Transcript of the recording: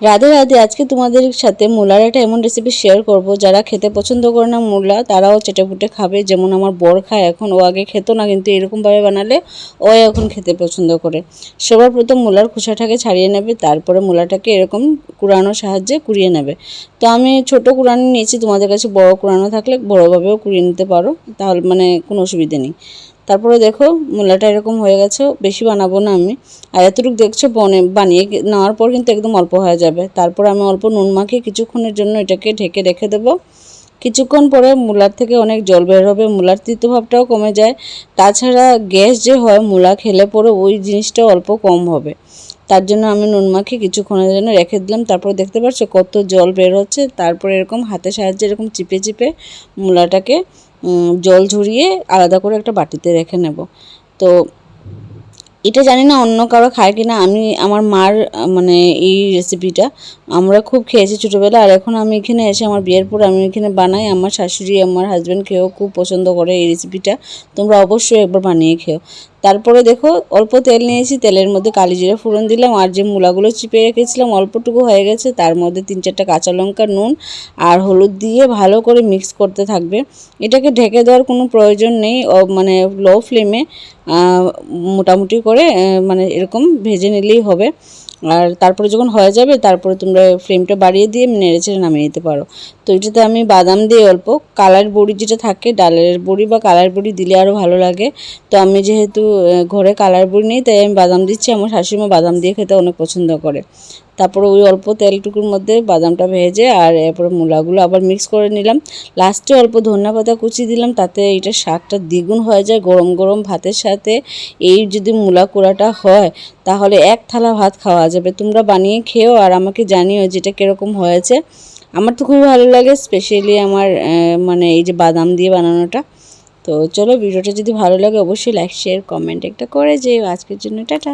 রাধে রাধে, আজকে তোমাদের সাথে মূলার একটা এমন রেসিপি শেয়ার করব। যারা খেতে পছন্দ করে না মূলা, তারাও চেটেপুটে খাবে। যেমন আমার বর খায় এখন, ও আগে খেত না, কিন্তু এরকমভাবে বানালে ও এখন খেতে পছন্দ করে। সবার প্রথম মূলার খোসাটাকে ছাড়িয়ে নেবে, তারপরে মূলাটাকে এরকম কুড়ানোর সাহায্যে কুড়িয়ে নেবে। তো আমি ছোট কুড়ানো নিয়েছি, তোমাদের কাছে বড় কুড়ানো থাকলে বড়োভাবেও কুড়িয়ে নিতে পারো, তাহলে মানে কোনো অসুবিধে নেই। তারপরে দেখো, মূলাটা এরকম হয়ে গেছে, বেশি বানাবো না আমি। আর এতটুকু দেখছ, বনে, বানিয়ে নেওয়ার পর কিন্তু একদম অল্প হয়ে যাবে। তারপর আমি অল্প নুন মাখিয়ে কিছুক্ষণের জন্য এটাকে ঢেকে রেখে দেবো। কিছুক্ষণ পরে মূলার থেকে অনেক জল বের হবে, মূলার তিতভাবটাও কমে যায়। তাছাড়া গ্যাস যে হয়, মূলা খেলে পরে ওই জিনিসটা অল্প কম হবে। তার জন্য আমি নুন মাখিয়ে কিছুক্ষণের জন্য রেখে দিলাম। তারপর দেখতে পাচ্ছ কত জল বের হচ্ছে। তারপরে এরকম হাতের সাহায্যে এরকম চিপে চিপে মূলাটাকে জল ঝরিয়ে আলাদা করে একটা বাটিতে রেখে নেব। তো এটা জানি না অন্য কারও খায় কি না আমি, আমার মার মানে এই রেসিপিটা আমরা খুব খেয়েছি ছোটোবেলা আর এখন আমি এখানে এসে আমার বিয়ের পর আমি এখানে বানাই। আমার শাশুড়ি, আমার হাজব্যান্ড খেয়েও খুব পছন্দ করে এই রেসিপিটা তোমরা অবশ্যই একবার বানিয়ে খেও। তারপরে দেখো অল্প তেল নিয়েছি, তেলের মধ্যে কালি জিরা ফোড়ন দিলাম, আর যে মূলাগুলো চিপে রেখেছিলাম অল্পটুকু হয়ে গেছে, তার মধ্যে তিন চারটা কাঁচা লঙ্কা, নুন আর হলুদ দিয়ে ভালো করে মিক্স করতে থাকবে। এটাকে ঢেকে দেওয়ার কোনো প্রয়োজন নেই মানে লো ফ্লেমে মোটামুটি করে মানে এরকম ভেজে নিলেই হবে। আর তারপরে যখন হয়ে যাবে, তারপরে তোমরা ফ্লেমটা বাড়িয়ে দিয়ে নেড়ে ছেড়ে নামিয়ে নিতে পারো। তো এটাতে আমি বাদাম দিয়ে অল্প কালার বড়ি যেটা থাকে, ডালের বড়ি বা কালার বড়ি দিলে আরও ভালো লাগে। তো আমি যেহেতু ঘরে কালার বড়ি নেই, তাই আমি বাদাম দিচ্ছি। আমার শাশুড়িমা বাদাম দিয়ে খেতে অনেক পছন্দ করে। তারপরে ওই অল্প তেলটুকুর মধ্যে বাদামটা ভেজে আর এরপরে মূলাগুলো আবার মিক্স করে নিলাম। লাস্টে অল্প ধনিয়া পাতা কুচি দিলাম, তাতে এইটা শাকটা দ্বিগুণ হয়ে যায় গরম গরম ভাতের সাথে। এই যদি মূলা কুড়াটা হয়, তাহলে এক থালা ভাত খাওয়া যাবে। তোমরা বানিয়ে খেও আর আমাকে জানিও যেটা কীরকম হয়েছে। আমার তো খুবই ভালো লাগে স্পেশালি আমার মানে এই যে বাদাম দিয়ে বানানোটা। তো চলো, ভিডিওটা যদি ভালো লাগে, অবশ্যই লাইক শেয়ার কমেন্ট একটা করে যে আজকের জন্য টাটা।